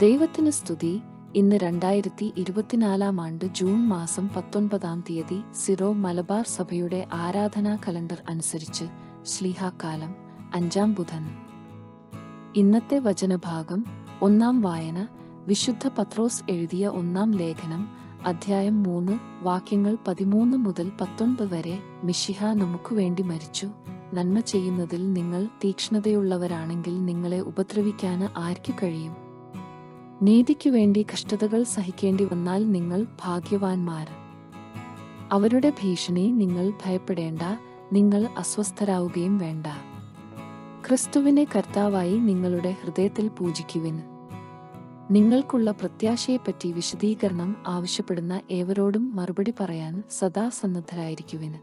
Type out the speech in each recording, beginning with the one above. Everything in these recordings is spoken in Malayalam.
ദൈവത്തിന് സ്തുതി. ഇന്ന് രണ്ടായിരത്തി ഇരുപത്തിനാലാം ആണ്ട് ജൂൺ മാസം പത്തൊൻപതാം തീയതി സിറോ മലബാർ സഭയുടെ ആരാധനാ കലണ്ടർ അനുസരിച്ച് ശ്ലീഹാക്കാലം അഞ്ചാം ബുധൻ. ഇന്നത്തെ വചനഭാഗം ഒന്നാം വായന വിശുദ്ധ പത്രോസ് എഴുതിയ ഒന്നാം ലേഖനം അധ്യായം മൂന്ന് വാക്യങ്ങൾ പതിമൂന്ന് മുതൽ പത്തൊൻപത് വരെ മിഷിഹ നമുക്ക് വേണ്ടി മരിച്ചു. നന്മ ചെയ്യുന്നതിൽ നിങ്ങൾ തീക്ഷ്ണതയുള്ളവരാണെങ്കിൽ നിങ്ങളെ ഉപദ്രവിക്കാൻ ആർക്കു കഴിയും? നീതിക്കു വേണ്ടി കഷ്ടതകൾ സഹിക്കേണ്ടി വന്നാൽ നിങ്ങൾ ഭാഗ്യവാന്മാർ. അവരുടെ ഭീഷണി നിങ്ങൾ ഭയപ്പെടേണ്ട നിങ്ങൾ അസ്വസ്ഥരാവുകയും വേണ്ട. ക്രിസ്തുവിനെ കർത്താവായി നിങ്ങളുടെ ഹൃദയത്തിൽ പൂജിക്കുവിന് നിങ്ങൾക്കുള്ള പ്രത്യാശയെപ്പറ്റി വിശദീകരണം ആവശ്യപ്പെടുന്ന ഏവരോടും മറുപടി പറയാൻ സദാ സന്നദ്ധരായിരിക്കുവിന്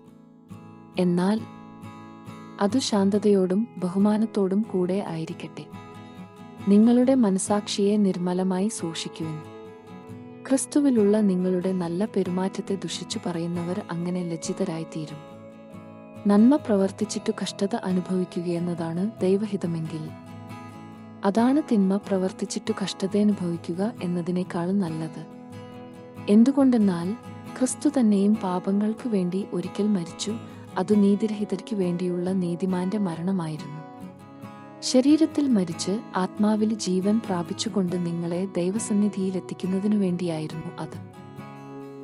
എന്നാൽ അതു ശാന്തതയോടും ബഹുമാനത്തോടും കൂടെ ആയിരിക്കട്ടെ. നിങ്ങളുടെ മനസാക്ഷിയെ നിർമ്മലമായി സൂക്ഷിക്കുവിൻ. ക്രിസ്തുവിലുള്ള നിങ്ങളുടെ നല്ല പെരുമാറ്റത്തെ ദുഷിച്ചു പറയുന്നവർ അങ്ങനെ ലജ്ജിതരായിത്തീരും. നന്മ പ്രവർത്തിച്ചിട്ടു കഷ്ടത അനുഭവിക്കുകയെന്നതാണ് ദൈവഹിതമെങ്കിൽ. അതാണ് തിന്മ പ്രവർത്തിച്ചിട്ടു കഷ്ടതയനുഭവിക്കുക എന്നതിനേക്കാളും നല്ലത്. എന്തുകൊണ്ടെന്നാൽ ക്രിസ്തു തന്നെയും പാപങ്ങൾക്കു വേണ്ടി ഒരിക്കൽ മരിച്ചു അത് നീതിരഹിതർക്കു വേണ്ടിയുള്ള നീതിമാന്റെ മരണമായിരുന്നു. ശരീരത്തിൽ മരിച്ച് ആത്മാവിൽ ജീവൻ പ്രാപിച്ചുകൊണ്ട് നിങ്ങളെ ദൈവസന്നിധിയിൽ ദൈവസന്നിധിയിലെത്തിക്കുന്നതിനു വേണ്ടിയായിരുന്നു അത്.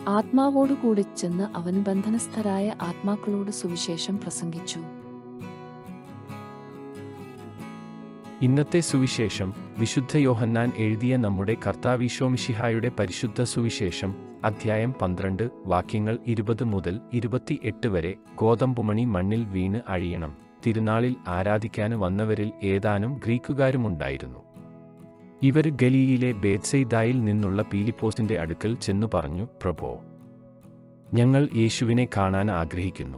ആത്മാവോടുകൂടി ചെന്ന് അവൻ ബന്ധനസ്ഥരായ ആത്മാക്കളോട് സുവിശേഷം പ്രസംഗിച്ചു. ഇന്നത്തെ സുവിശേഷം വിശുദ്ധ യോഹന്നാൻ എഴുതിയ നമ്മുടെ കർത്താവിശോമിഷിഹായുടെ പരിശുദ്ധ സുവിശേഷം അധ്യായം പന്ത്രണ്ട് വാക്യങ്ങൾ ഇരുപത് മുതൽ ഇരുപത്തിയെട്ട് വരെ ഗോതമ്പുമണി മണ്ണിൽ വീണ് അഴിയണം. തിരുനാളിൽ ആരാധിക്കാൻ വന്നവരിൽ ഏതാനും ഗ്രീക്കുകാരുമുണ്ടായിരുന്നു. ഇവർ ഗലിയിലെ ബേത്സൈദായിൽ നിന്നുള്ള പീലിപ്പോസിന്റെ അടുക്കൽ ചെന്നു പറഞ്ഞു പ്രഭോ ഞങ്ങൾ യേശുവിനെ കാണാൻ ആഗ്രഹിക്കുന്നു.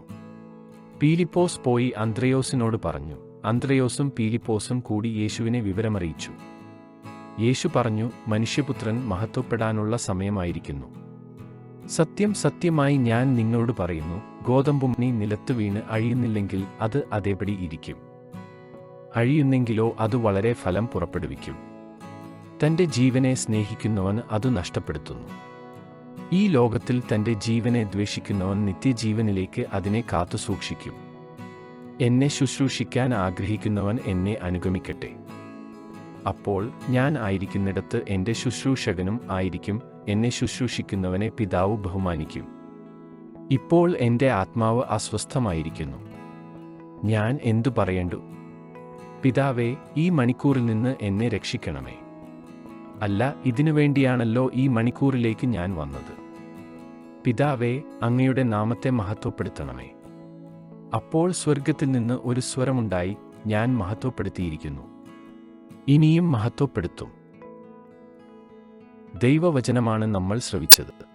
പീലിപ്പോസ് പോയി അന്ത്രയോസിനോട് പറഞ്ഞു അന്ത്രയോസും പീലിപ്പോസും കൂടി യേശുവിനെ വിവരമറിയിച്ചു. യേശു പറഞ്ഞു മനുഷ്യപുത്രൻ മഹത്വപ്പെടാനുള്ള സമയമായിരിക്കുന്നു. സത്യം സത്യമായി ഞാൻ നിങ്ങളോട് പറയുന്നു ഗോതമ്പുമണി നിലത്ത് വീണ് അഴിയുന്നില്ലെങ്കിൽ അത് അതേപടി ഇരിക്കും. അഴിയുന്നെങ്കിലോ അത് വളരെ ഫലം പുറപ്പെടുവിക്കും. തന്റെ ജീവനെ സ്നേഹിക്കുന്നവൻ അത് നഷ്ടപ്പെടുത്തുന്നു. ഈ ലോകത്തിൽ തന്റെ ജീവനെ ദ്വേഷിക്കുന്നവൻ നിത്യജീവനിലേക്ക് അതിനെ കാത്തുസൂക്ഷിക്കും എന്നെ ശുശ്രൂഷിക്കാൻ ആഗ്രഹിക്കുന്നവൻ എന്നെ അനുഗമിക്കട്ടെ. അപ്പോൾ ഞാൻ ആയിരിക്കുന്നിടത്ത് എന്റെ ശുശ്രൂഷകനും ആയിരിക്കും. എന്നെ ശുശ്രൂഷിക്കുന്നവനെ പിതാവ് ബഹുമാനിക്കും. ഇപ്പോൾ എന്റെ ആത്മാവ് അസ്വസ്ഥമായിരിക്കുന്നു. ഞാൻ എന്തു പറയണ്ടു? പിതാവേ ഈ മണിക്കൂറിൽ നിന്ന് എന്നെ രക്ഷിക്കണമേ. അല്ല ഇതിനു വേണ്ടിയാണല്ലോ ഈ മണിക്കൂറിലേക്ക് ഞാൻ വന്നത്. പിതാവേ അങ്ങയുടെ നാമത്തെ മഹത്വപ്പെടുത്തണമേ. അപ്പോൾ സ്വർഗത്തിൽ നിന്ന് ഒരു സ്വരമുണ്ടായി ഞാൻ മഹത്വപ്പെടുത്തിയിരിക്കുന്നു. ഇനിയും മഹത്വപ്പെടുത്തും. ദൈവവചനമാണ് നമ്മൾ ശ്രവിച്ചത്.